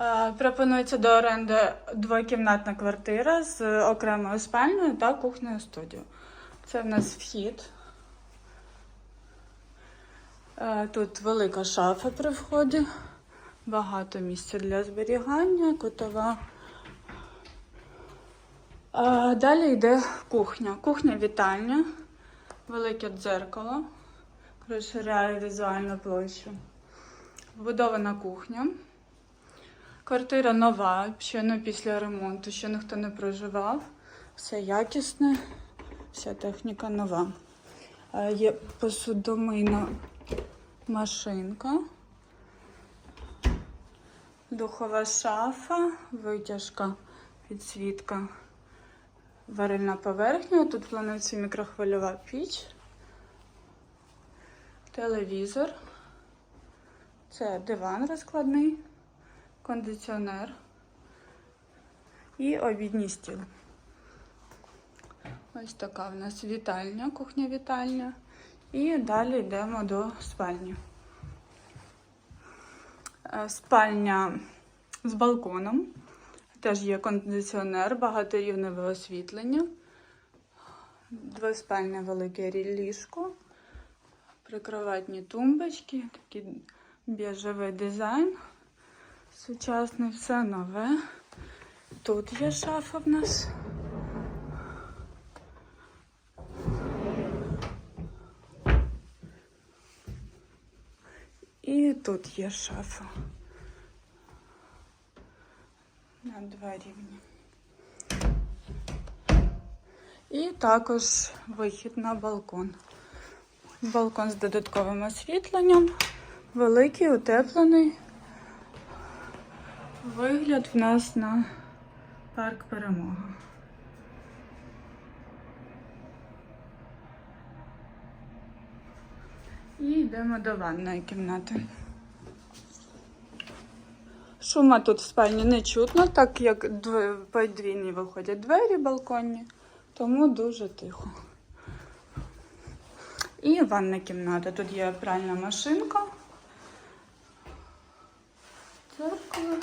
Е, Пропонується до оренди двокімнатна квартира з окремою спальною та кухнею студією. Це в нас вхід. Е, Тут велика шафа при вході, багато місця для зберігання, кутова. Далі йде кухня. Кухня-вітальня, велике дзеркало, розширяє візуальну площу. Вбудована кухня. Квартира нова, ще не після ремонту, ще ніхто не проживав. Все якісне, вся техніка нова. Е, Є посудомийна машинка, духова шафа, витяжка, підсвітка, варильна поверхня. Тут планується мікрохвильова піч, телевізор. Це диван розкладний, кондиціонер і обідній стіл. Ось така в нас вітальня, кухня-вітальня. І далі йдемо до спальні. Е, Спальня з балконом. Теж є кондиціонер, багаторівневе освітлення. Двоспальне велике ліжко, прикроватні тумбочки, такий біжевий дизайн. Сучасний, все нове. Тут є шафа в нас. І тут є шафа. На два рівні. І також вихід на балкон. Балкон з додатковим освітленням. Великий, утеплений. Вигляд в нас на парк перемога. І йдемо до ванної кімнати. Шума тут в спальні не чутно, так як подвійні виходять двері балконні, тому дуже тихо. І ванна кімната. Тут є пральна машинка, дзеркало,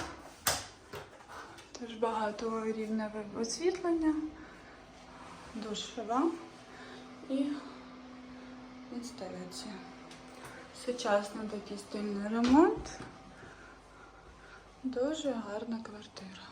теж багато рівневе освітлення, душева і інсталяція. Сучасний такий стильний ремонт. Дуже гарна квартира.